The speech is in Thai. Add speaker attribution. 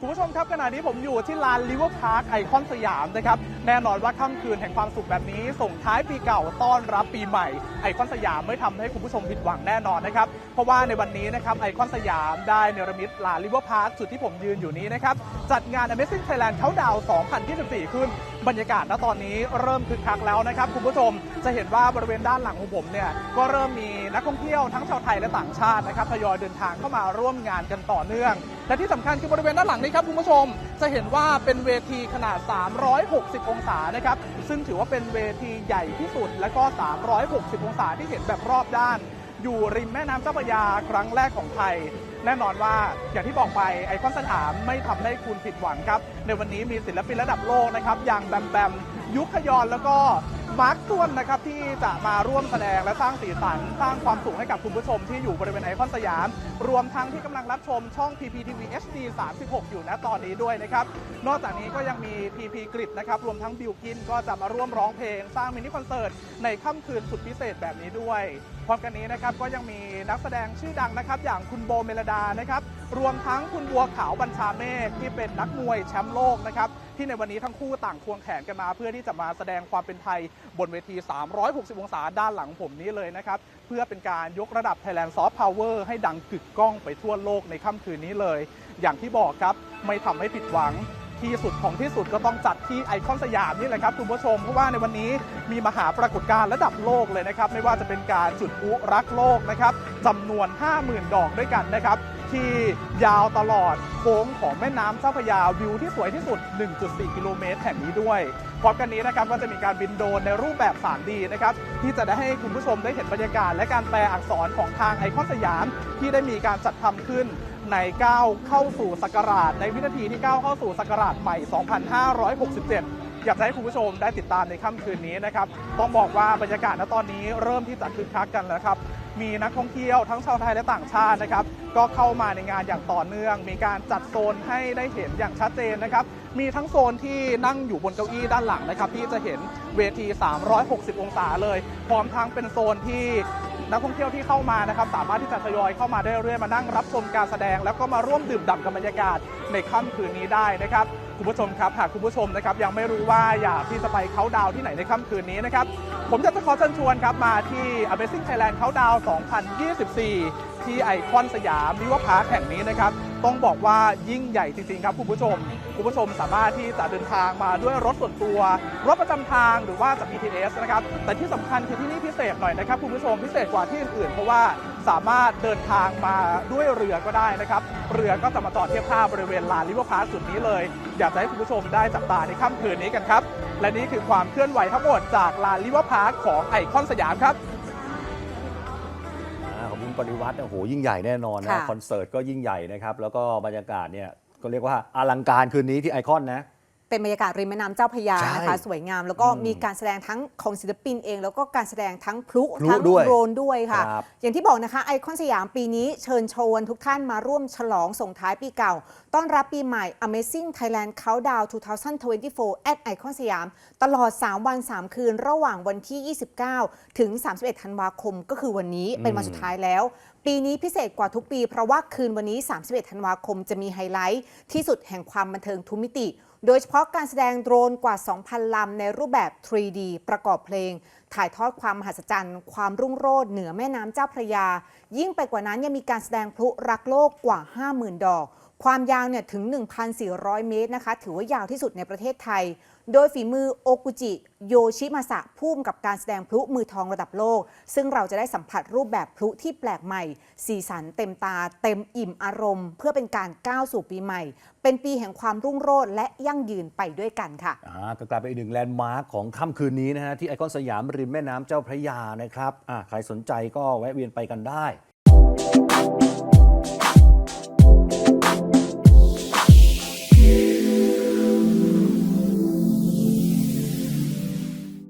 Speaker 1: คุณผู้ชมครับขณะนี้ผมอยู่ที่ลานลิเวอร์พาร์คไอคอนสยามนะครับ แน่นอนว่าค่ำคืนแห่งความสุขแบบนี้ ส่งท้ายปีเก่าต้อนรับปีใหม่ ไอคอนสยามไม่ทำให้คุณผู้ชมผิดหวังแน่นอนนะครับ เพราะว่าในวันนี้นะครับไอคอนสยามได้เนรมิตลานลิเวอร์พาร์คจุดที่ผมยืนอยู่นี้นะครับ จัดงาน Amazing Thailand Countdown 2024 ขึ้น บรรยากาศณตอนนี้เริ่มคึกคักแล้วนะครับ คุณผู้ชมจะเห็นว่าบริเวณด้านหลังของผมเนี่ยก็เริ่มมีนักท่องเที่ยวทั้งชาวไทยและต่างชาตินะครับทยอยเดินทางเข้ามาร่วมงานกันต่อเนื่อง และที่สำคัญคือบริเวณด้านหลังนี้ครับคุณผู้ชม จะเห็นว่าเป็นเวทีขนาด 360 องศานะครับ ซึ่งถือว่าเป็นเวทีใหญ่ที่สุด และก็ 360 องศาที่เห็นแบบรอบด้าน อยู่ริมแม่น้ำเจ้าพระยาครั้งแรกของไทย แน่นอนว่าอย่างที่บอกไปไอคอนสยามไม่ทำให้คุณผิดหวังครับ ในวันนี้มีศิลปินระดับโลกนะครับ อย่างแบมแบมยุคขยอนแล้วก็ มาร์คต้วนนะครับที่จะมาร่วมแสดงและสร้างสีสันสร้างความสุขให้กับคุณผู้ชมที่อยู่บริเวณไอคอนสยาม รวมทั้งที่กำลังรับชมช่อง PPTV HD 36 อยู่ณตอนนี้ด้วยนะครับ นอกจากนี้ก็ยังมี PP กริดนะครับรวมทั้งบิวกินก็จะมาร่วมร้องเพลง สร้างมินิคอนเสิร์ตในค่ำคืนสุดพิเศษแบบนี้ด้วยพร้อมกันนี้นะครับก็ยังมีนักแสดงชื่อดังนะครับอย่างคุณโบเมลดานะครับรวมทั้งคุณบัวขาวบัญชาเมฆที่เป็นนักมวยแชมป์โลกนะครับ ที่ในวันนี้ทั้งคู่ต่างควงแขนกันมาเพื่อที่จะมาแสดงความเป็นไทยบนเวที 360 องศาด้านหลังผมนี้เลยนะครับ เพื่อเป็นการยกระดับ Thailand Soft Power ให้ดังกึกก้องไปทั่วโลกในค่ำคืนนี้เลย อย่างที่บอกครับไม่ทำให้ผิดหวังที่สุดของที่สุดก็ต้องจัดที่ไอคอนสยามนี่แหละครับคุณผู้ชม เพราะว่าในวันนี้มีมหาปรากฏการณ์ระดับโลกเลยนะครับ ไม่ว่าจะเป็นการจุดพลุรักโลกนะครับจำนวน 50,000 ดอกด้วยกันนะครับ ที่ยาวตลอดโค้งของแม่น้ำเจ้าพระยาวิวที่สวยที่สุด 1.4 กิโลเมตรแห่งนี้ด้วยพร้อมกันนี้นะครับก็จะมีการบินโดรนในรูปแบบ 3D นะครับที่จะได้ให้คุณผู้ชมได้เห็นบรรยากาศ และการแปลอักษรของทางไอคอนสยาม ที่ได้มีการจัดทำขึ้นในก้าวเข้าสู่ศักราชในวินาทีที่ก้าวเข้าสู่ศักราชใหม่ 2567 อยากจะให้คุณผู้ชมได้ติดตามในค่ำคืนนี้นะครับต้องบอกว่าบรรยากาศณตอนนี้เริ่มที่จะคึกคักกันแล้วครับมีนักท่องเที่ยวทั้งชาวไทยและต่างชาตินะครับก็เข้ามาในงานอย่างต่อเนื่อง มีการจัดโซนให้ได้เห็นอย่างชัดเจนนะครับมีทั้งโซนที่นั่งอยู่บนเก้าอี้ด้านหลังนะครับที่จะเห็นเวที 360 องศาเลย พร้อมทั้งเป็นโซนที่นักท่องเที่ยวที่เข้ามานะครับ สามารถที่จะทยอยเข้ามาได้เรื่อยมานั่งรับชมการแสดง แล้วก็มาร่วมดื่มด่ำกับบรรยากาศในค่ำคืนนี้ได้นะครับ คุณผู้ชมครับหากคุณผู้ชมนะครับยังไม่รู้ว่าอยากที่จะไปเขาดาวที่ไหนในค่ำคืนนี้นะครับผมจะขอเชิญชวนครับมาที่ Amazing Thailand เขาดาว2024 ที่ไอคอนสยามริวอร์พาร์คแห่งนี้นะครับต้องบอกว่ายิ่งใหญ่จริงๆครับคุณผู้ชม คุณผู้ชมสามารถที่จะเดินทางมาด้วยรถส่วนตัว รถประจำทางหรือว่าจาก BTS นะครับ แต่ที่สำคัญคือที่นี่พิเศษหน่อยนะครับคุณผู้ชมพิเศษกว่าที่อื่นๆเพราะว่าสามารถเดินทางมาด้วยเรือก็ได้นะครับ เรือก็จะมาจอดเทียบท่าบริเวณลานลิเวอร์พาร์คจุดนี้เลย อยากจะให้คุณผู้ชมได้จับตาในค่ำคืนนี้กันครับ และนี่คือความเคลื่อนไหวทั้งหมดจากลานลิเวอร์พาร์คของไอคอนสยามครับ
Speaker 2: อ่าของคุณปริวัติเนี่ยโอ้โหยิ่งใหญ่แน่นอนนะ
Speaker 3: ค่ะ
Speaker 2: คอนเสิร์ตก็ยิ่งใหญ่นะครับ แล้วก็บรรยากาศเนี่ย ก็เรียกว่าอลังการคืนนี้ที่ไอคอนนะ
Speaker 3: เป็นบรรยากาศริมแม่น้ำเจ้าพระยา
Speaker 2: ใช่
Speaker 3: นะคะ สวยงามแล้วก็
Speaker 2: อืม
Speaker 3: มีการแสดงทั้งของศิลปินเอง แล้วก็การแสดงทั้งพลุ
Speaker 2: พลุ
Speaker 3: ทั้ง
Speaker 2: ด้วย
Speaker 3: โดรนด้วยค่ะ
Speaker 2: ครับ
Speaker 3: อย่างที่บอกนะคะไอคอนสยามปีนี้เชิญชวนทุกท่านมาร่วมฉลองส่งท้ายปีเก่า ต้อนรับปีใหม่ Amazing Thailand Countdown 2024 at ไอคอนสยาม ตลอด 3 วัน 3 คืน ระหว่างวันที่ 29 ถึง 31 ธันวาคม ก็คือวันนี้เป็นวันสุดท้ายแล้วปีนี้พิเศษกว่าทุกปี เพราะว่าคืนวันนี้ 31 ธันวาคมจะมีไฮไลท์ ที่สุดแห่งความบันเทิงทุกมิติ โดยเฉพาะการแสดงโดรนกว่า 2,000 ลำในรูปแบบ 3D ประกอบเพลง ถ่ายทอดความมหัศจรรย์ ความรุ่งโรจน์เหนือแม่น้ำเจ้าพระยา ยิ่งไปกว่านั้นยังมีการแสดงพลุรักโลกกว่า 50,000 ดอก ความยาวเนี่ยถึง 1,400 เมตรนะคะ ถือว่ายาวที่สุดในประเทศไทย โดยฝีมือโอกุจิ โยชิมาสะผู้กำกับการแสดงพลุมือทองระดับโลก ซึ่งเราจะได้สัมผัสรูปแบบพลุที่แปลกใหม่ สีสันเต็มตา เต็มอิ่มอารมณ์ เพื่อเป็นการก้าวสู่ปีใหม่ เป็นปีแห่งความรุ่งโรจน์และยั่งยืนไปด้วยกันค่ะ
Speaker 2: อ่าก็กลายเป็นอีกหนึ่งแลนด์มาร์คของค่ำคืนนี้นะฮะที่ไอคอนสยามริมแม่น้ำเจ้าพระยานะครับอ่าใครสนใจก็แวะเวียนไปกันได้